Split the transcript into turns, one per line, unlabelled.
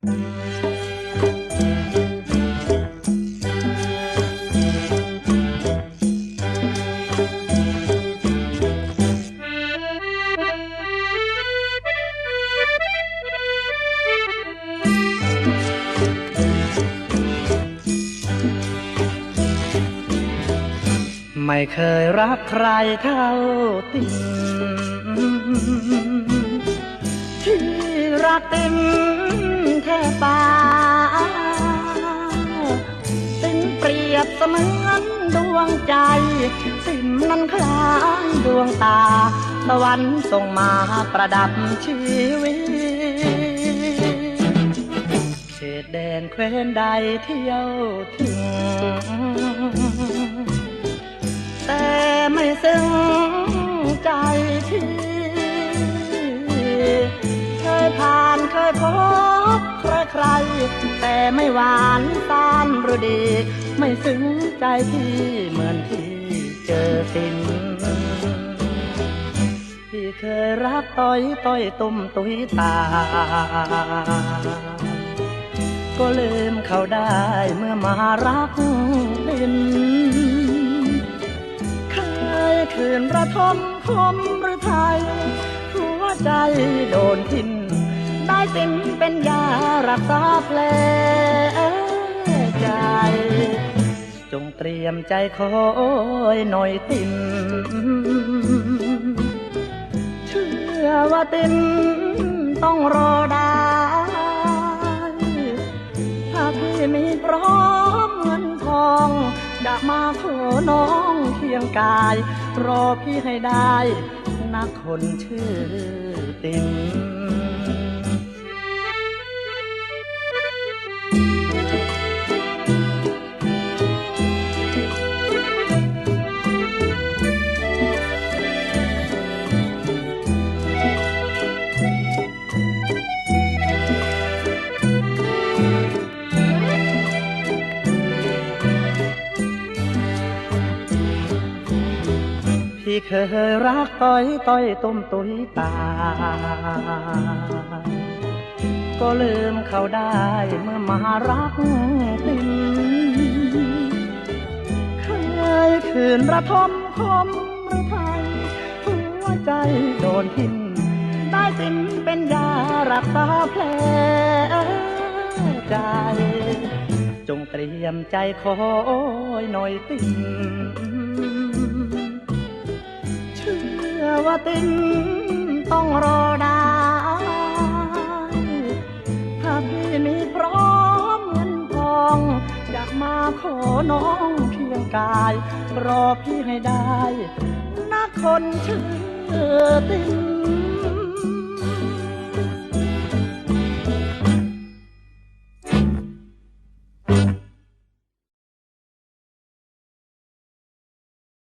ไม่เคยรักใครเท่าติมที่รักติม แท่ป่าติมเปรียบเสมือนดวงใจติมนั้นคล้ายดวงตาตะวันส่งมาประดับชีวิตเขตแดนแคว้นใดเที่ยวถึง แต่ไม่ซึ้ง รใครแต่ไม่หวานตามหรือดี ไม่ซึ้งใจพี่เหมือนที่เจอตินพี่เคยรักต้อยต้อยตุ่มตุยตา ก็ลืมเขาได้เมื่อมารักดินเคยคืนระทมคมหรือไทยหัวใจโดนทิ่มได้ สินเป็นยารักษาแผลใจ จงเตรียมใจคอยหน่อยติมเชื่อว่าติมต้องรอได้ ถ้าพี่มีพร้อมเงินทองจะมาขอน้องเคียงกาย รอพี่ให้ได้ นักคนชื่อติม พี่เคยรักต้อยต้อยต้มตุยตา ก็ลืมเขาได้เมื่อมารักติมเคยคืนระทมคมหรือไทยหัวใจโดนทิ่มได้ติมเป็นยารักษาแผลใจ จงเตรียมใจคอยหน่อยติมเชื่อ ว่าตึงต้องรอได้ถ้าพี่มีพร้อมเงินทองจะมาขอน้องเพียงกาย รอพี่ให้ได้ นักคนชื่อติน